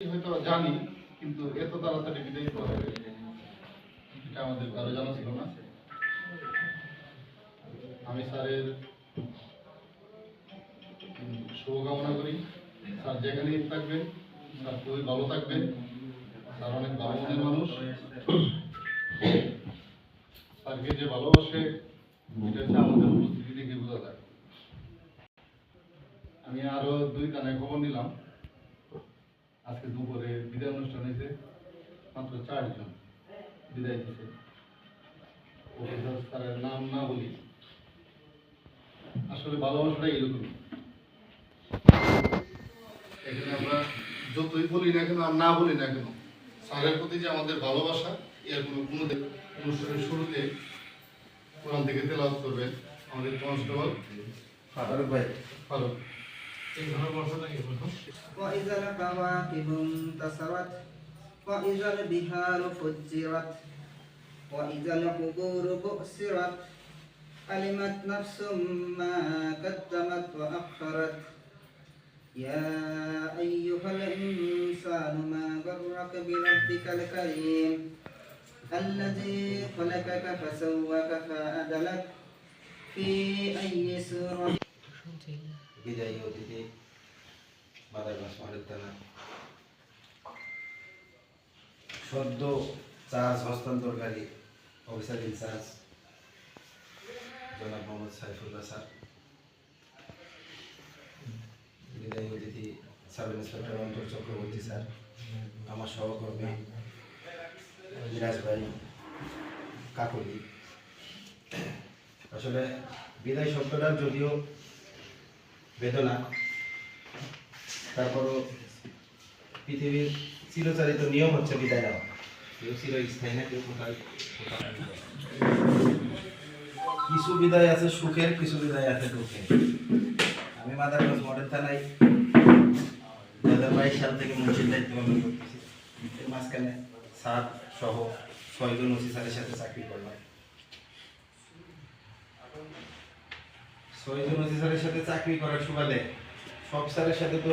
হয়তো জানি, কিন্তু এত তাড়াতাড়ি বিদায় করে এটা আমাদের কারও জানা ছিল না। আমি স্যারের শুভকামনা করি। স্যার যেখানেই থাকবেন, স্যার খুবই ভালো থাকবেন। স্যার অনেক ভালো মনের মানুষ। স্যারকে যে ভালোবাসে, এটা হচ্ছে আমাদের উপস্থিতি দেখে বোঝা যায়। আমি আরও দুই কানে খবর নিলাম। আজকে দুপুরে বিদায় অনুষ্ঠান হয়েছে। মাত্র চারজন বিদায় দিছে। প্রফেসর স্যারের নাম না বলি। আসলে ভালোবাসাটা এরকমই এখানে আমরা যতই বলি না কেন আর না বলি না কেন স্যারের প্রতি যে আমাদের ভালোবাসা এর কোনো কোনো অনুষ্ঠানের শুরুতে কোরআন থেকে তেলাওয়াত করবেন। আমাদের কনস্টেবল ফারুক ভাই। ফারুক। وإذا الكواكب انتصرت وإذا البحار فجرت وإذا القبور بؤسرت علمت نفس ما قدمت وأخرت يا أيها الإنسان ما غرك بربك الكريم الذي خلقك فسواك فعدلك في أي سورة বিদায়ী অতিথি বাদারবাস মালিকানা সদ্য চার্জ হস্তান্তরকারী, অফিসার ইনচার্জ জনাব মোহাম্মদ সাইফুল্লাহ স্যার। বিদায়ী অতিথি, সাব ইন্সপেক্টর অন্তর চক্রবর্তী স্যার, আমার সহকর্মী, মিরাজ ভাই, কাকলি। আসলে বিদায় শব্দটা যদিও বেদনা। তারপরও পৃথিবীর চিরচারিত নিয়ম হচ্ছে বিদায় নেওয়া। কেউ চিরস্থায়ী না, কেউ কোথায় কিছু বিদায় আছে সুখের, কিছু বিদায় আছে দুঃখের। আমি মাদারগঞ্জ মডেল থানায় দু হাজার বাইশ সাল থেকে মুন্সির দায়িত্ব পালন করতেছি। মাঝখানে সাত সহ ছয়জন ওসি স্যারের সাথে চাকরি করলাম। স্যারের সাথে চাকরি করার সুবাদে সব স্যারের সাথে তো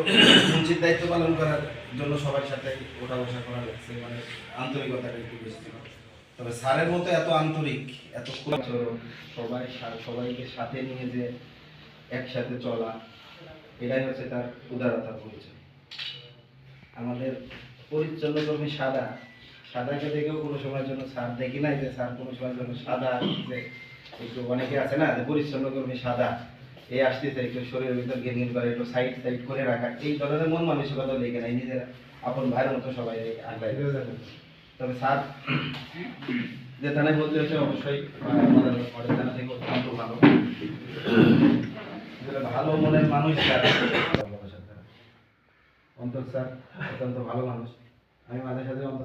দায়িত্ব পালন করার জন্য সবার সাথে ওঠা বসা করা লাগছে মানে আন্তরিকতাটা একটু বেশি। ছিল তবে স্যারের মতো এত আন্তরিক, এত সবাই সবাইকে সাথে নিয়ে যে একসাথে চলা, এটাই হচ্ছে তার উদারতার পরিচয়। আমাদের পরিচ্ছন্ন কর্মী সাদা, সাদাকে দেখেও কোনো সময়ের জন্য স্যার দেখি নাই যে স্যার কোনো সময়ের জন্য সাদা যে একটু অনেকে আছে না, যে পরিচ্ছন্ন কর্মী সাদা এই আসতেছে, একটু শরীরের ভিতর ঘিন করে, একটু সাইড সাইড করে রাখা, এই ধরনের মন মানসিকতা দেখে নাই, নিজেরা আপন ভাইয়ের মতো সবাই তবে স্যার, যে থানায় বলতে হচ্ছে অবশ্যই আমাদের থানা থেকে অত্যন্ত ভালো। ভালো মনের মানুষ, স্যার। অন্তর স্যার, অত্যন্ত ভালো মানুষ। আমি মাঝে সাথে